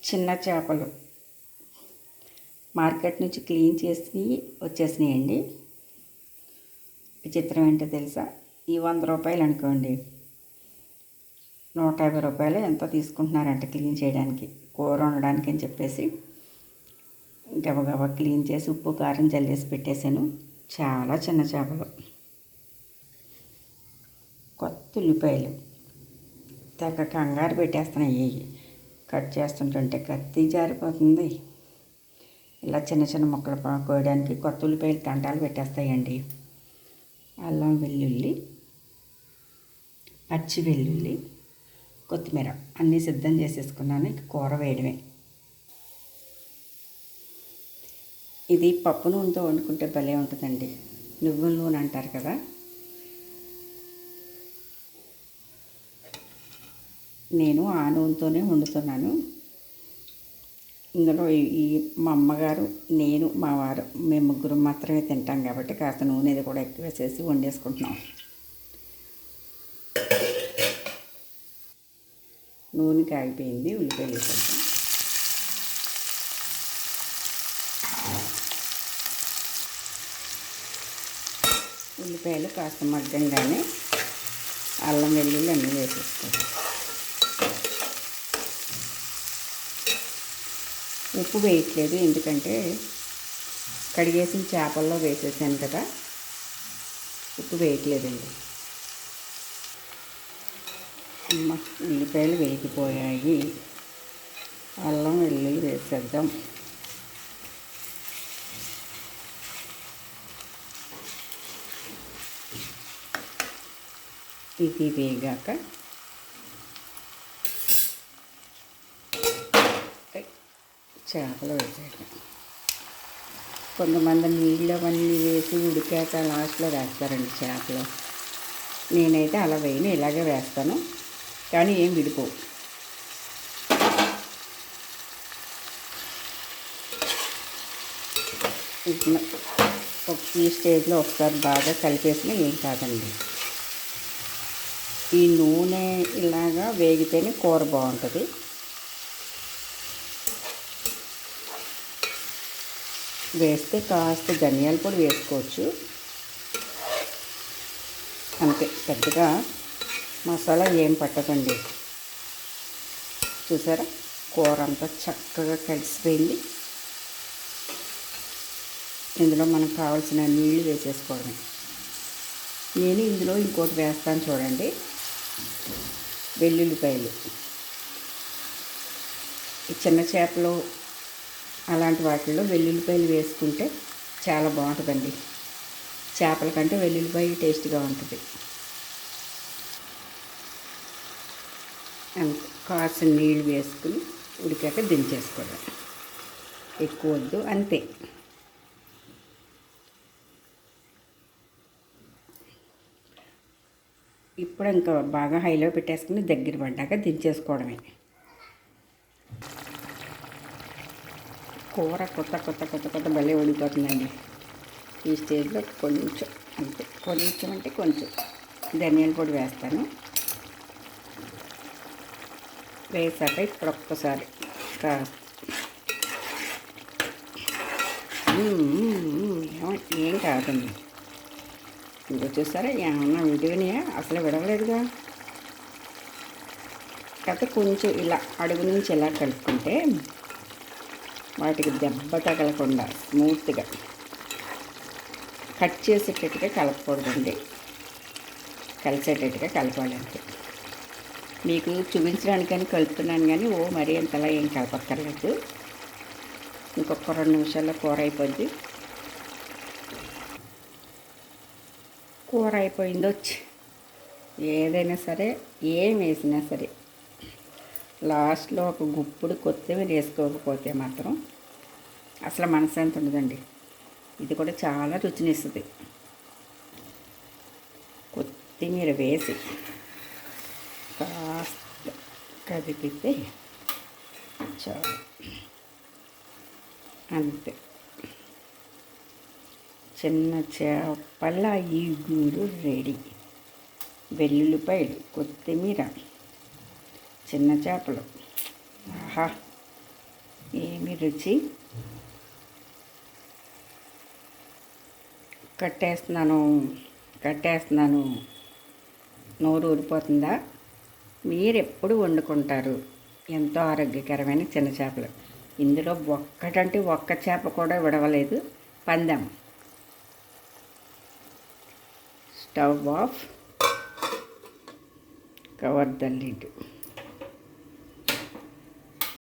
చిన్న చేపలు. మార్కెట్ నుంచి క్లీన్ చేసి వచ్చేసినాయండి. విచిత్రం ఏంటో తెలుసా? ఈ వంద రూపాయలు అనుకోండి. నూట యాభై రూపాయలు ఎంతో తీసుకుంటున్నారంట క్లీన్ చేయడానికి? కూర వండడానికి అని చెప్పేసి. గబగబా క్లీన్ చేసి ఉప్పు కారం జల్లేసి పెట్టేశాను. చాలా చిన్న చేపలు. కొత్త ఉల్లిపాయలు. తెగ కంగారు పెట్టేస్తున్నాయి. కట్ చేస్తుంటుంటే కత్తి జారిపోతుంది. ఇలా చిన్న చిన్న ముక్కలు కోయడానికి కొత్త ఉల్లిపాయలు తంటాలు పెట్టేస్తాయండి. అల్లం వెల్లుల్లి పచ్చి వెల్లుల్లి కొత్తిమీర అన్నీ సిద్ధం చేసేసుకున్నాను. కూర వేయడమే. ఇది పప్పు నూనెతో వండుకుంటే భలే ఉంటుందండి. నువ్వుల నూనె అంటారు కదా? నేను ఆ నూనెతోనే వండుతున్నాను. ఇందులో ఈ- మా అమ్మగారు నేను మా వారు మేము ముగ్గురు మాత్రమే తింటాం కాబట్టి కాస్త నూనె ఇది కూడా ఎక్కువ వేసేసి వండేసుకుంటున్నాం. నూనె కాగిపోయింది ఉల్లిపాయలు వేసేద్దాం. ఉల్లిపాయలు కాస్త మగ్గంగానే అల్లం వెల్లుల్లి అన్నీ వేసేసుకోవాలి. ఉప్పు వేయట్లేదు ఎందుకంటే కడిగేసిన చేపల్లో వేసేసాను కదా. ఉప్పు వేయట్లేదండి. అమ్మ ఉల్లిపాయలు వేగిపోయాయి. అల్లం వెల్లుల్లి వేసేద్దాం. ఇది వేగాక చేపలు వేసేయడం కొంతమంది నీళ్ళు అవన్నీ వేసి ఉడికాక లాస్ట్లో వేస్తారండి చేపలు. నేనైతే అలా వేయను ఇలాగే వేస్తాను. కానీ ఏం విడిపోవు. ఇట్లా ఒక- ఈ స్టేజ్లో ఒకసారి బాగా కలిపేసినా ఏం కాదండి. ఈ నూనె ఇలాగా వేగితేనే కూర బాగుంటుంది. వేస్తే కాస్త ధనియాల పొడి వేసుకోవచ్చు. అంతే పెద్దగా మసాలా ఏం పట్టకండి. చూసారా? కూర అంతా చక్కగా కలిసిపోయింది. ఇందులో మనకు కావాల్సిన నీళ్ళు వేసేసుకోవడమే. నేను ఇందులో ఇంకోటి వేస్తాను చూడండి. వెల్లుల్లిపాయలు. ఈ చిన్న చేపలు అలాంటి వాటిల్లో వెల్లుల్లిపాయలు వేసుకుంటే చాలా బాగుంటుందండి. చేపల కంటే వెల్లుల్లిపాయ టేస్ట్గా ఉంటుంది. అంతే కాసిన నీళ్ళు వేసుకుని ఉడికాక దించేసుకోవడం ఎక్కువ వద్దు అంతే. ఇప్పుడు ఇంకా బాగా హైలో పెట్టేసుకుని దగ్గర పడ్డాక దించేసుకోవడమే. కూర కొత్త కొత్త కొత్త కొత్త భలే ఉడిపోతుందండి ఈ స్టేజ్లో కొంచెం అంతే కొంచెం అంటే కొంచెం. ధనియాల పొడి వేస్తాను. వేసాక ఇప్పుడు ఒక్కసారి ఏం కాదండి. ఇంకో చూసారా ఏమన్నా విడివినాయా? అసలు విడవలేదుగా. కాకపోతే కొంచెం ఇలా అడుగు నుంచి ఇలా కలుపుకుంటే వాటికి దెబ్బ తగలకుండా స్మూత్గా కట్ చేసేటట్టుగా కలపకూడదండి. కలిసేటట్టుగా కలపాలంటే మీకు చూపించడానికని కలుపుతున్నాను కానీ ఓ మరీ అంతలా ఏం కలపక్కర్లేదు. ఇంకొక రెండు నిమిషాల్లో కూర అయిపోద్ది కూర అయిపోయింది వచ్చి. ఏదైనా సరే ఏం వేసినా సరే లాస్ట్లో ఒక గుప్పుడు కొత్తిమీర వేసుకోకపోతే మాత్రం అసలు మనశ్శాంతి ఉండదండి. ఇది కూడా చాలా రుచినిస్తుంది. కొత్తిమీర వేసి కాస్త కదిపితే చాలు. అంతే. చిన్న చేపల ఈ గూరు రెడీ. వెల్లుల్లిపాయలు కొత్తిమీర చిన్న చేపలు. ఆహా ఏమి రుచి? కట్టేస్తున్నాను కట్టేస్తున్నాను. నోరు ఊరిపోతుందా? మీరు ఎప్పుడు వండుకుంటారు? ఎంతో ఆరోగ్యకరమైన చిన్న చేపలు. ఇందులో ఒక్కటంటే ఒక్క చేప కూడా విడవలేదు. పందాం. Stove off. Cover the lid.